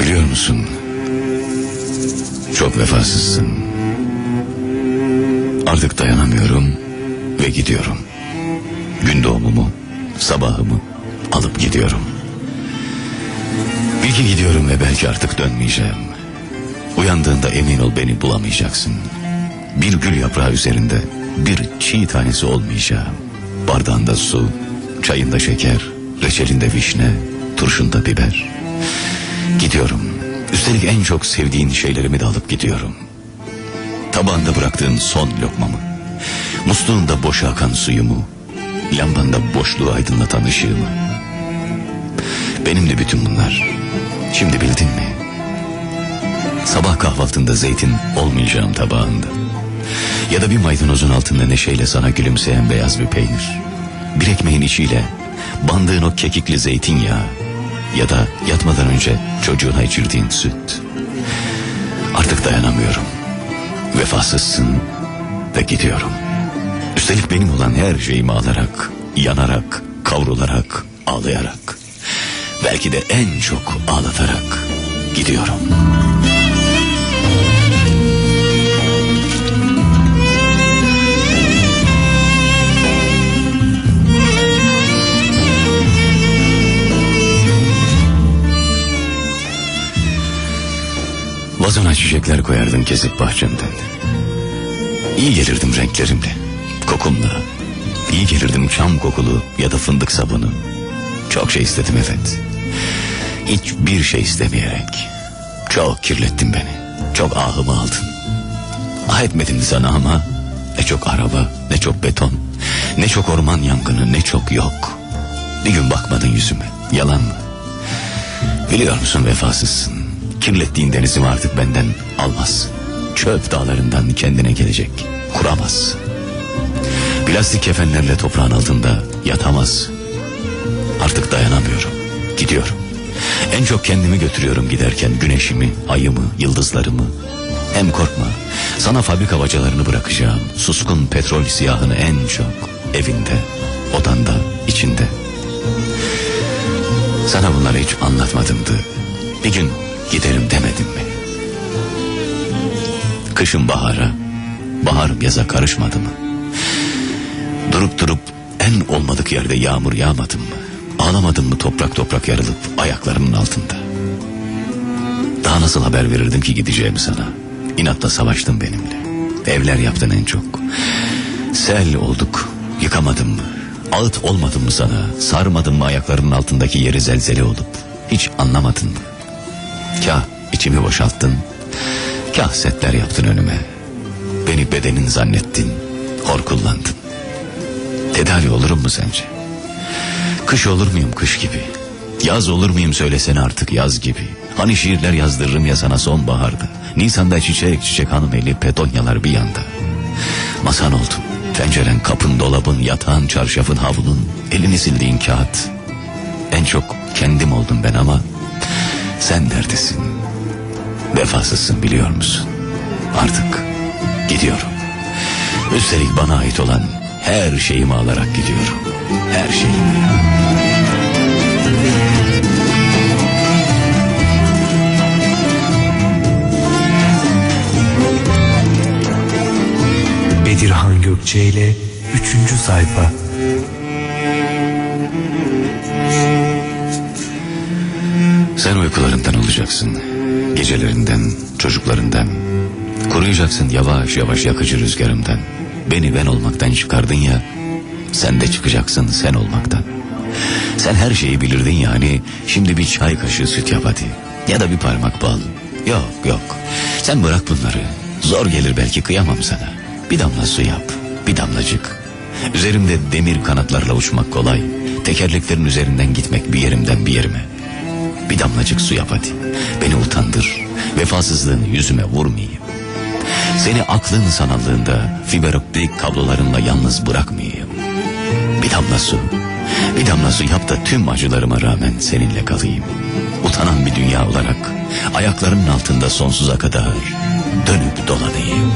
Biliyor musun? Çok vefasızsın. Artık dayanamıyorum ve gidiyorum. Gün doğumumu, sabahımı alıp gidiyorum. Bil ki gidiyorum ve belki artık dönmeyeceğim. Uyandığında emin ol beni bulamayacaksın. Bir gül yaprağı üzerinde bir çiğ tanesi olmayacağım. Bardağında su, çayında şeker, reçelinde vişne, turşunda biber. Gidiyorum. Üstelik en çok sevdiğin şeylerimi de alıp gidiyorum. Tabağında bıraktığın son lokmamı, musluğunda boşa akan suyumu, lambanda boşluğu aydınlatan ışığımı. Benimle bütün bunlar. Şimdi bildin mi? Sabah kahvaltında zeytin olmayacağım tabağında. Ya da bir maydanozun altında neşeyle sana gülümseyen beyaz bir peynir. Bir ekmeğin içiyle bandığın o kekikli zeytinyağı. Ya da yatmadan önce çocuğuna içirdiğin süt. Artık dayanamıyorum. Vefasızsın ve gidiyorum. Üstelik benim olan her şeyimi alarak, yanarak, kavrularak, ağlayarak. Belki de en çok ağlatarak gidiyorum. Vazona çiçekler koyardım kesip bahçemden. İyi gelirdim renklerimle, kokumla. İyi gelirdim çam kokulu ya da fındık sabunu. Çok şey istedim evet. Hiçbir şey istemeyerek. Çok kirlettin beni. Çok ahımı aldın. Ah etmedim sana ama ne çok araba, ne çok beton, ne çok orman yangını, ne çok yok. Bir gün bakmadın yüzüme. Yalan mı? Biliyor musun vefasızsın. Kirlettiğin denizimi artık benden almazsın. Çöp dağlarından kendine gelecek. Kuramazsın. Plastik kefenlerle toprağın altında yatamazsın. Artık dayanamıyorum. Gidiyorum. En çok kendimi götürüyorum giderken güneşimi, ayımı, yıldızlarımı. Hem korkma. Sana fabrika bacalarını bırakacağım. Suskun petrol siyahını en çok. Evinde, odanda, içinde. Sana bunları hiç anlatmadımdı. Bir gün giderim demedim mi? Kışın bahara, baharım yaza karışmadı mı? Durup durup en olmadık yerde yağmur yağmadım mı? Ağlamadım mı toprak toprak yarılıp ayaklarımın altında? Daha nasıl haber verirdim ki gideceğimi sana? İnatla savaştın benimle. Evler yaptın en çok. Sel olduk, yıkamadım mı? Ağıt olmadım mı sana? Sarmadın mı ayaklarının altındaki yeri zelzele olup? Hiç anlamadın mı? Kah içimi boşalttın, kah setler yaptın önüme. Beni bedenin zannettin, hor kullandın. Tedavi olurum mu sence? Kış olur muyum kış gibi? Yaz olur muyum söylesene artık yaz gibi. Hani şiirler yazdırırım ya sana sonbaharda. Nisan'da çiçek çiçek hanım eli petonyalar bir yanda. Masan oldum. Penceren, kapın, dolabın, yatağın, çarşafın, havlun, elini sildiğin kağıt. En çok kendim oldum ben ama sen neredesin? Vefasızsın biliyor musun? Artık gidiyorum. Üstelik bana ait olan her şeyimi alarak gidiyorum. Her şeyimi. Bedirhan Gökçe ile 3. sayfa. Sen uykularından olacaksın. Gecelerinden, çocuklarından. Kuruyacaksın yavaş yavaş yakıcı rüzgarımdan. Beni ben olmaktan çıkardın ya. Sen de çıkacaksın sen olmaktan. Sen her şeyi bilirdin yani. Şimdi bir çay kaşığı süt yap hadi. Ya da bir parmak bal. Yok yok. Sen bırak bunları. Zor gelir belki kıyamam sana. Bir damla su yap. Bir damlacık. Üzerimde demir kanatlarla uçmak kolay. Tekerleklerin üzerinden gitmek bir yerimden bir yerime. Bir damlacık su yap hadi. Beni utandır. Vefasızlığını yüzüme vurmayayım. Seni aklın sanallığında fiber optik kablolarınla yalnız bırakmayayım. Bir damla su. Bir damla su yap da tüm acılarıma rağmen seninle kalayım. Utanan bir dünya olarak ayaklarının altında sonsuza kadar dönüp dolanayım.